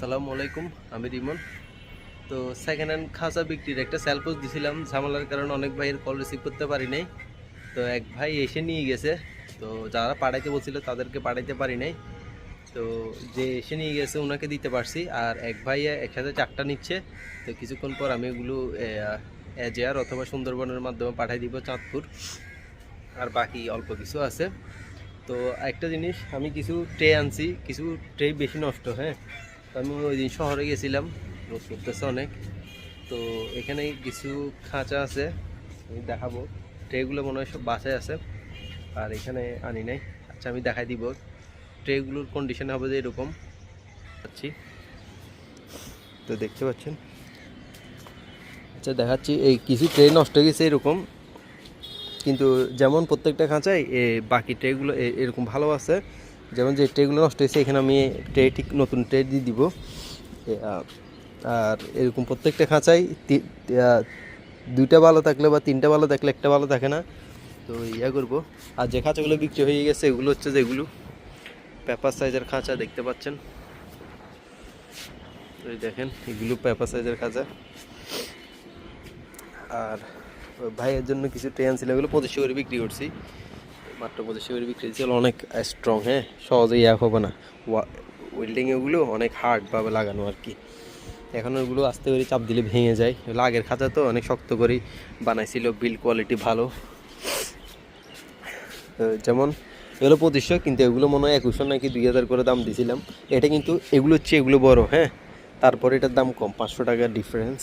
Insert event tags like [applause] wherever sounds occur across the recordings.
আসসালামু আলাইকুম আমি রিমন তো সেকেন্ড হ্যান্ড খাঁচা বিক্রির একটা পোস্ট দিছিলাম ঝামেলার কারণে অনেক ভাইয়ের কল রিসিভ করতে পারি নাই তো এক ভাই এসে নিয়ে গেছে তো যারা পাঠাইতে বলছিল তাদেরকে পাঠাইতে পারি নাই তো যে এসে নিয়ে গেছে ওনাকে দিতে পারছি আর এক ভাই একসাথে চারটা নিচ্ছে তো কিছুক্ষণ পর আমি এগুলো এজেয়ার অথবা সুন্দরবনের মাধ্যমে পাঠাই দিব চাঁদপুর আর বাকি অল্প কিছু আছে তো একটা জিনিস আমি কিছু ট্রে আনছি কিছু ট্রে বেশি নষ্ট হ্যাঁ আমি ওই দিন শহরে গেছিলাম রোদ করতেছে অনেক। তো এখানে কিছু খাঁচা আছে, আমি দেখাবো। ট্রেগুলো মনে হয় সব বাসায় আছে, আর এখানে আনি নাই। আচ্ছা আমি দেখাই দিব। ট্রেগুলোর কন্ডিশন হবে যে এরকম। পাচ্ছি তো দেখতে পাচ্ছেন? আচ্ছা দেখাচ্ছি। এই কিছু ট্রে নষ্ট হয়ে গেছে এরকম। কিন্তু যেমন প্রত্যেকটা খাঁচায় বাকি ট্রেগুলো এরকম ভালো আছে। যেমন যে ট্রেগুলো নষ্ট হয়েছে, এখানে আমি ট্রে ঠিক নতুন ট্রে দিয়ে দিব। আর এরকম প্রত্যেকটা খাঁচাই দুইটা ভালো থাকলে বা তিনটা ভালো থাকলে একটা ভালো থাকে না। তো ইয়া করব। আর যে খাঁচাগুলো বিক্রি হয়ে গেছে, এগুলো হচ্ছে যেগুলো পেপার সাইজের খাঁচা দেখতে পাচ্ছেন। এই দেখেন, এগুলো পেপার সাইজের খাঁচা। আর ভাইয়ের জন্য কিছু ট্রেন ছিল এগুলো পঁচিশশো করে বিক্রি করছি। মাত্র পঁচিশশো করে বিক্রি ছিল অনেক স্ট্রং হ্যাঁ? সহজে ইয়া হবে না। ওয়েল্ডিং এগুলো অনেক হার্ডভাবে লাগানো আর কি। এখন ওগুলো আস্তে করে চাপ দিলে ভেঙে যায়। এগুলো আগের খাঁচা তো অনেক শক্ত করেই বানাইছিল বিল কোয়ালিটি ভালো। যেমন, এগুলো পঁচিশশো, কিন্তু এগুলো মনে হয় একুশশো নাকি দুই হাজার করে দাম দিয়েছিলাম এটা কিন্তু এগুলো হচ্ছে এগুলো বড় হ্যাঁ? তারপরে এটার দাম কম, পাঁচশো টাকার ডিফারেন্স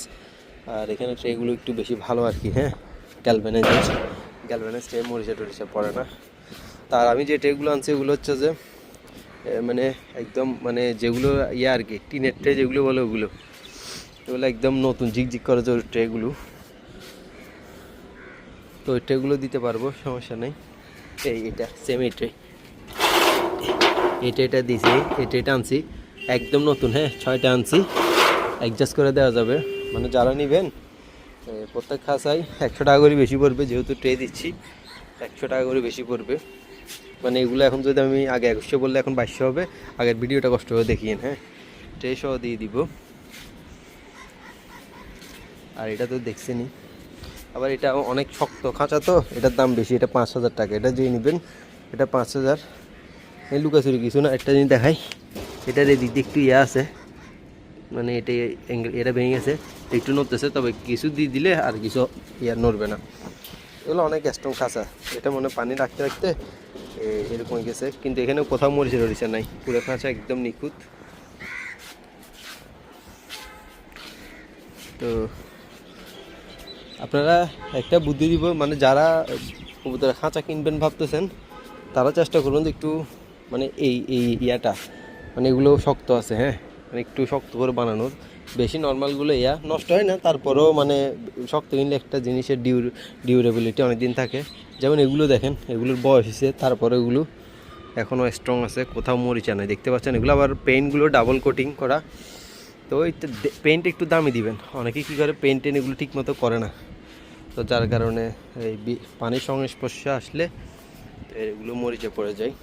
আর এখানে ট্রেগুলো একটু বেশি ভালো আর কি হ্যাঁ? গ্যালভেনাইজ গ্যালভেনাইজ ট্রে মরিচা টরিচা পড়ে না। তার আমি যে ট্রেগুলো আনছি, এগুলো হচ্ছে যে মানে একদম মানে যেগুলো ইয়ে আর কি, টিনের ট্রে যেগুলো বলে ওগুলো। এগুলো একদম নতুন, ঝিকঝিক করে যে ট্রেগুলো তো ওই ট্রেগুলো দিতে পারব, সমস্যা নেই। এই এটা সেম এই ট্রে এটা এটা দিছি এটা এটা আনছি। একদম নতুন হ্যাঁ ছয়টা আনছি। অ্যাডজাস্ট করে দেওয়া যাবে। মানে যারা নেবেন প্রত্যেক খাসায় একশো টাকা করে বেশি পড়বে, যেহেতু ট্রে দিচ্ছি, একশো টাকা করে বেশি পড়বে। মানে এগুলো এখন যদি আমি আগে একুশশো বললে এখন বাইশশো হবে, আগের ভিডিওটা কষ্ট করে দেখিয়েন হ্যাঁ? ট্রে সহ দিয়ে দিব। আর এটা তো দেখছেনি আবার এটা অনেক শক্ত, খাঁচা তো, এটার দাম বেশি, এটা পাঁচ হাজার টাকা, এটা যে নেবেন, এটা পাঁচ হাজার। এই লুকাচুরি কিছু না, একটা জিনিস দেখাই, এটার এদিক দিয়ে একটু ইয়ে আছে। মানে এটা অ্যাঙ্গেল এটা ভেঙে গেছে। একটু নড়তেছে, তবে কিছু দিয়ে দিলে আর কিছু ইয়ার নড়বে না। এগুলো অনেক স্ট্রং খাঁচা এটা মনে পানি রাখতে রাখতে এরকম গেছে। কিন্তু এখানে কোথাও মরিচে টরিচে নাই। পুরো খাঁচা একদম নিখুঁত। তো, আপনারা একটা বুদ্ধি দিব মানে যারা কবুতরের খাঁচা কিনবেন ভাবতেছেন, তারা চেষ্টা করুন একটু মানে এই এই ইয়াটা মানে এগুলো শক্ত আছে হ্যাঁ? মানে একটু শক্ত করে বানানোর। বেশি নর্মালগুলো ইয়া নষ্ট হয় না, তারপরেও মানে শক্ত কিনলে একটা জিনিসের ডিউর ডিউরেবিলিটি অনেক দিন থাকে। যেমন এগুলো দেখেন, এগুলোর বয়স হয়েছে, তারপরে এগুলো এখনও স্ট্রং আছে, কোথাও মরিচা নাই। দেখতে পাচ্ছেন, এগুলো আবার পেইন্টগুলো ডাবল কোটিং করা। তো ওই পেন্ট একটু দামি দিবেন। অনেকে কী করে পেন্ট টেন এগুলো ঠিক মতো করে না। তো যার কারণে এই পানির সংস্পর্শে আসলে এগুলো মরিচে পড়ে যায়।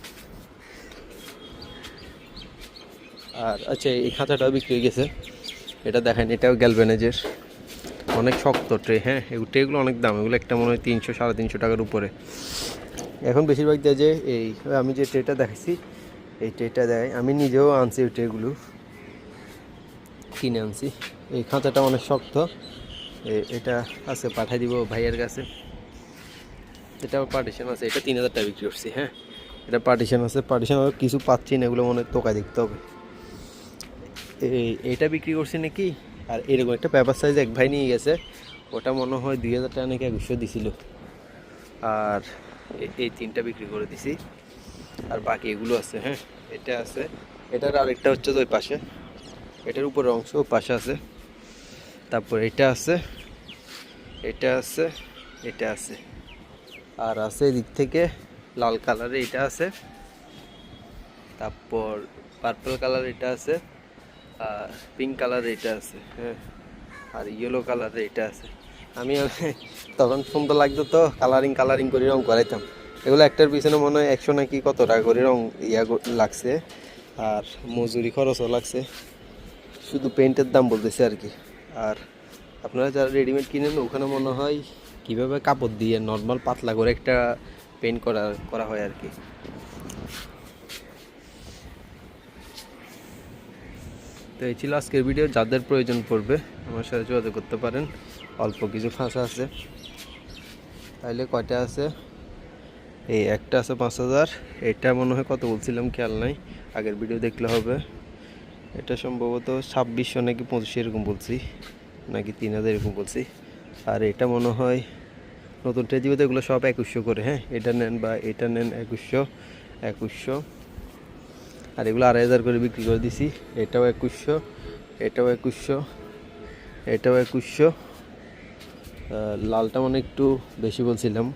আর আচ্ছা এই খাঁচাটাও বিক্রি হয়ে গেছে। এটা দেখেন, এটাও গ্যালভেনেজের অনেক শক্ত ট্রে হ্যাঁ এগুলো ট্রেগুলো অনেক দাম, এগুলো একটা মনে হয় তিনশো, সাড়ে তিনশো টাকার উপরে। এখন বেশিরভাগ দেয় যে, এই, আমি যে ট্রেটা দেখাইছি এই ট্রেটা দেয়, আমি নিজেও আনছি ওই ট্রেগুলো। কিনে আনছি। এই খাঁচাটা অনেক শক্ত। এটা আছে পাঠাই দিব ভাইয়ের কাছে। এটা পার্টিশন আছে, এটা তিন হাজার টাকা বিক্রি করছি হ্যাঁ। এটা পার্টিশন আছে পার্টিশন কিছু পাচ্ছি না, এগুলো মনে হয় তোকায় দেখতে হবে। এইটা বিক্রি করছি নাকি? আর এরকম একটা পেপার সাইজ এক ভাই নিয়ে গেছে। ওটা মনে হয় দুই হাজার টাকা নাকি একশো দিছিল। আর এই তিনটা বিক্রি করে দিছি। আর বাকি এগুলো আছে হ্যাঁ? এটা আছে। এটার আরেকটা হচ্ছে তো ওই পাশে। এটার উপর অংশ পাশে আছে। তারপর এটা আছে এটা আছে এটা আছে। আর আছে এদিক থেকে লাল কালারে এটা আছে। তারপর পার্পল কালার এটা আছে। আর পিঙ্ক কালার এটা আছে হ্যাঁ। আর ইয়েলো কালারে এটা আছে। আমি [laughs] তখন সুন্দর লাগতো তো কালারিং কালারিং করে রং করাইতাম। এগুলো একটার পিছনে মনে হয় একশো নাকি কত টাকা করে রং ইয়া লাগছে। আর মজুরি খরচও লাগছে। শুধু পেন্টের দাম বলতেছে আর কি। আর আপনারা যারা রেডিমেড কিনেন, ওখানে মনে হয় কীভাবে কাপড় দিয়ে নর্মাল পাতলা করে একটা পেন্ট করা করা হয় আর কি। তো এই ছিল আজকের ভিডিও যাদের প্রয়োজন পড়বে আমার সাথে যোগাযোগ করতে পারেন। অল্প কিছু খাঁচা আছে। তাইলে কয়টা আছে? এই একটা আছে পাঁচ হাজার। এটা মনে হয় কত বলছিলাম, খেয়াল নাই। আগের ভিডিও দেখলে হবে। এটা সম্ভবত ছাব্বিশশো নাকি পঁচিশশো এরকম বলছি। নাকি তিন হাজার এরকম বলছি। আর এটা মনে হয় নতুন টেজিওতে এগুলো সব একুশশো করে হ্যাঁ? এটা নেন বা এটা নেন একুশশো। একুশশো। আর এগুলো আড়াই হাজার করে বিক্রি করে দিছি। এটাও একুশশো এটাও একুশশো এটাও একুশশো। লালটা মানে একটু বেশি বলছিলাম।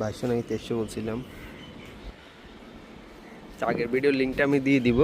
বাইশশো নাকি তেইশশো বলছিলাম। আগের ভিডিও লিঙ্কটা আমি দিয়ে দিব।